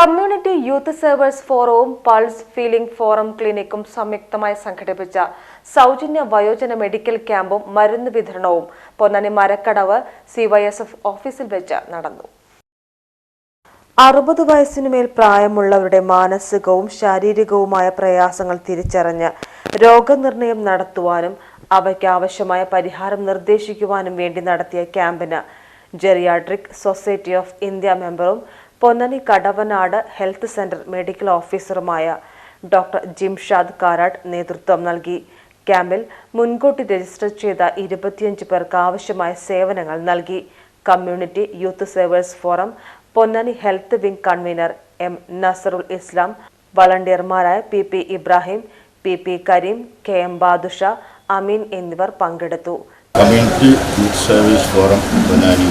Community youth servers ഫോറവും pulse feeling forum ക്ലിനിക്കും സംയുക്തമായി സംഘടിപ്പിച്ച സൗജന്യ വയോജന മെഡിക്കൽ ക്യാമ്പും മരുന്ന് വിതരണവും Ponnani Marakkadavu C Y S F ഓഫീസിൽ വെച്ച് നടന്നു. അറുപത് വയസ്സിനുമേൽ പ്രായമുള്ളവരുടെ മാനസികവും ശാരീരികവുമായ പ്രയാസങ്ങൾ തിരിച്ചറിഞ്ഞ് രോഗനിർണയം നടത്തുവാനും അവയ്ക്ക് ആവശ്യമായ പരിഹാരം നിർദ്ദേശിക്കുവാനും വേണ്ടി നടത്തിയ ക്യാമ്പിന് ജെറിയാട്രിക് സൊസൈറ്റി ഓഫ് ഇന്ത്യ മെമ്പറും Ponnani Kadavanad health centre medical ഓഫീസറുമായ doctor Jimshad Karat നേതൃത്വം നൽകി. ക്യാമ്പിൽ മുൻകൂട്ടി രജിസ്റ്റർ ചെയ്ത ഇരുപത്തിയഞ്ച് പേർക്ക് ആവശ്യമായ സേവനങ്ങൾ നൽകി. Community youth savers forum Ponnani health wing convener M Nasarul Islam വളണ്ടിയർമാരായ P P Ibrahim P P Kareem K M Badusha Ameen എന്നിവർ പങ്കെടുത്തു. Community youth service forum Ponnani.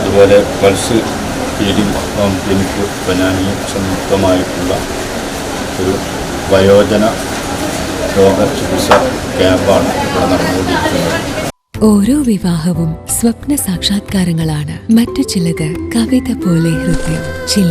അതുപോലെ പൾസ് ഫീഡിംഗ് എനിക്ക് പൊന്നാനിയും സംയുക്തമായിട്ടുള്ള ഒരു വയോജന രോഗ ചികിത്സ ക്യാമ്പാണ് ഇവിടെ നടന്നുകൊണ്ടിരിക്കുന്നത്. ഓരോ വിവാഹവും സ്വപ്ന സാക്ഷാത്കാരങ്ങളാണ്. മറ്റു ചിലത് കവിത പോലെ ഹൃദയം ചില